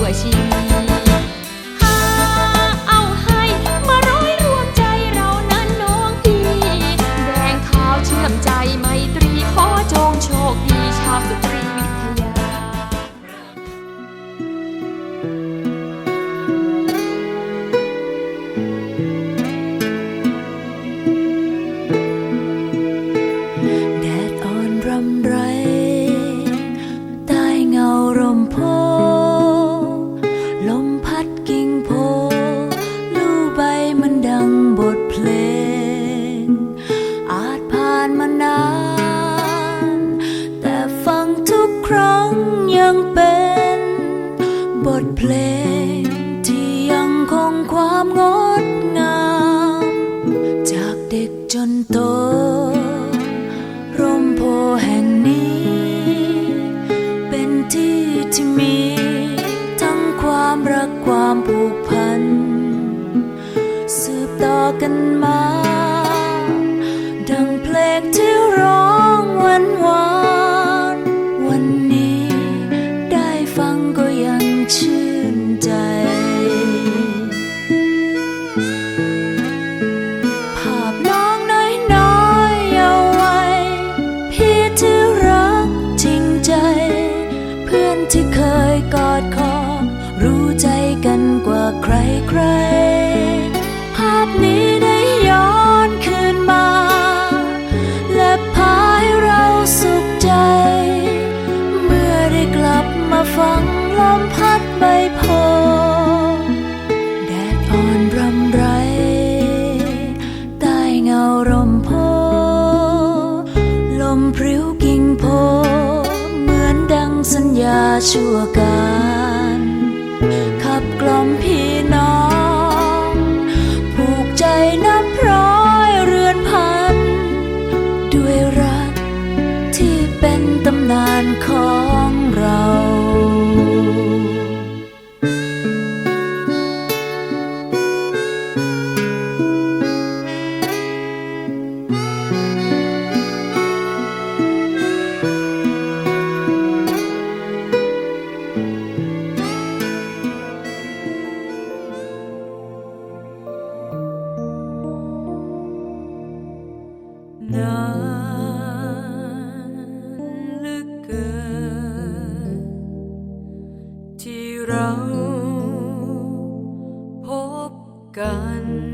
我心。 เพลงที่ยังคงความงดงาม จากเด็กจนโต ร่มโพแห่งนี้ เป็นที่ที่มี ทั้งความรักความผูกพัน สืบต่อกันมา มพัดใบโพธิ์แดดอ่อนรำไรใต้เงาร่มโพธิ์ลมพริ้วกิ่งโพธิ์เหมือนดังสัญญาชั่วการ ขับกล่อม นานเหลือเกิน ที่เราพบกัน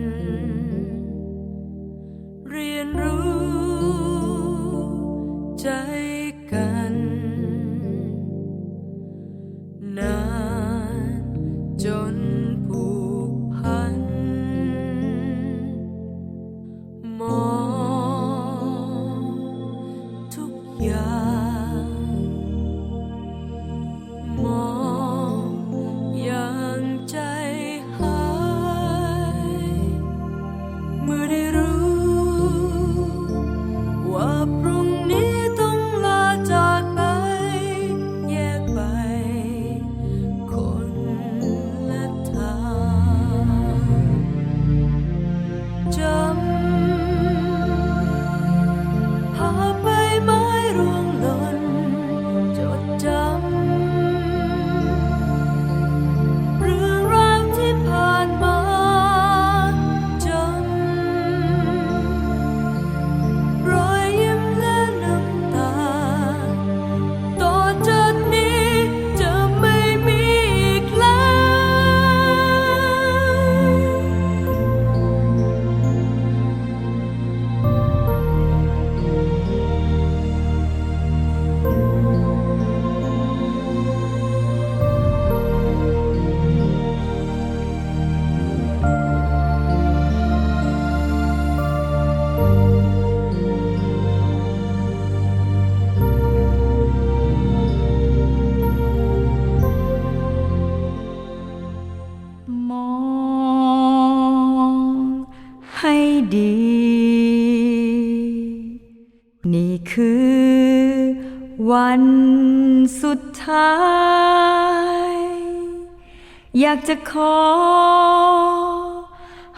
ดี นี่คือวันสุดท้าย อยากจะขอ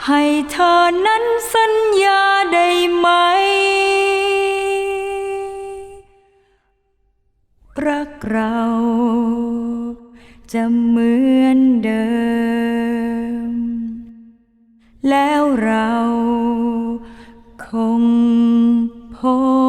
ให้เธอนั้นสัญญาได้ไหม รักเราจะเหมือนเดิม แล้วเราคงพบ